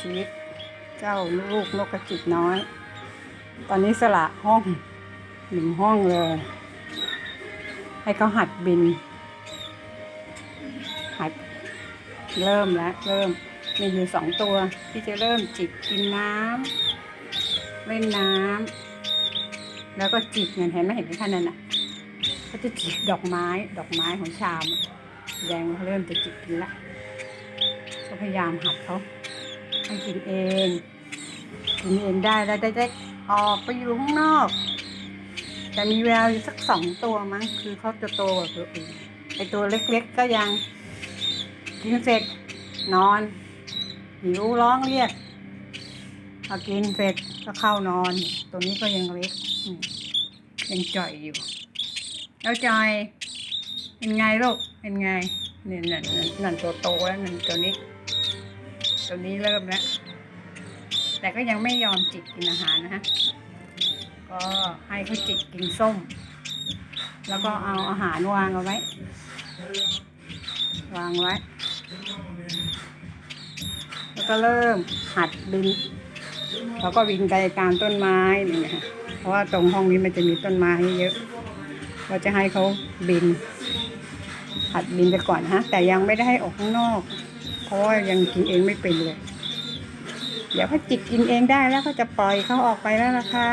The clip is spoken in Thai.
ชีวิต เจ้าลูกนกกระจิบน้อย ตอนนี้สละห้องหนึ่งห้องเลย ให้เขาหัดบิน หัดเริ่มแล้วเริ่มมีอยู่สองตัวที่จะเริ่มจิบกินน้ำเล่นน้ำแล้วก็จิบเงินเห็นไหมเห็นไหมท่านนั่นน่ะเขาจะจิบดอกไม้ดอกไม้ของชามแดงเริ่มจะจิบกินละก็พยายามหัดเขา ให้กินเอง กินเองได้แล้วได้ได้ออกไปอยู่ข้างนอกแต่มีแววอยู่สักสองตัวมั้งคือเขาจะโตกว่าตัวอื่นไอตัวเล็กๆก็ยัง กินเสร็จนอนหิวร้องเรียกพอกินเสร็จก็เข้านอน ตัวนี้ก็ยังเล็กยังจ่อยอยู่ แล้วจอย เป็นไงลูกเป็นไงเนี่ยนั่นนั่นนั่นตัวโตแล้วนั่นตัวนี้ ตัวนี้เริ่มแล้ว แต่ก็ยังไม่ยอมจิกกินอาหารนะฮะ ก็ให้เขาจิกกินส้ม แล้วก็เอาอาหารวางเอาไว้ วางไว้ แล้วก็เริ่มหัดบิน แล้วก็บินไปตามต้นไม้นี่นะเพราะว่าตรงห้องนี้มันจะมีต้นไม้เยอะก็จะให้เขาบินหัดบินไปก่อนฮะ แต่ยังไม่ได้ให้ออกข้างนอก ราะว่ายังกินเองไม่เป็นเลย เดี๋ยวเขาจิกกินเองได้แล้วก็จะปล่อยเขาออกไปแล้วล่ะค่ะ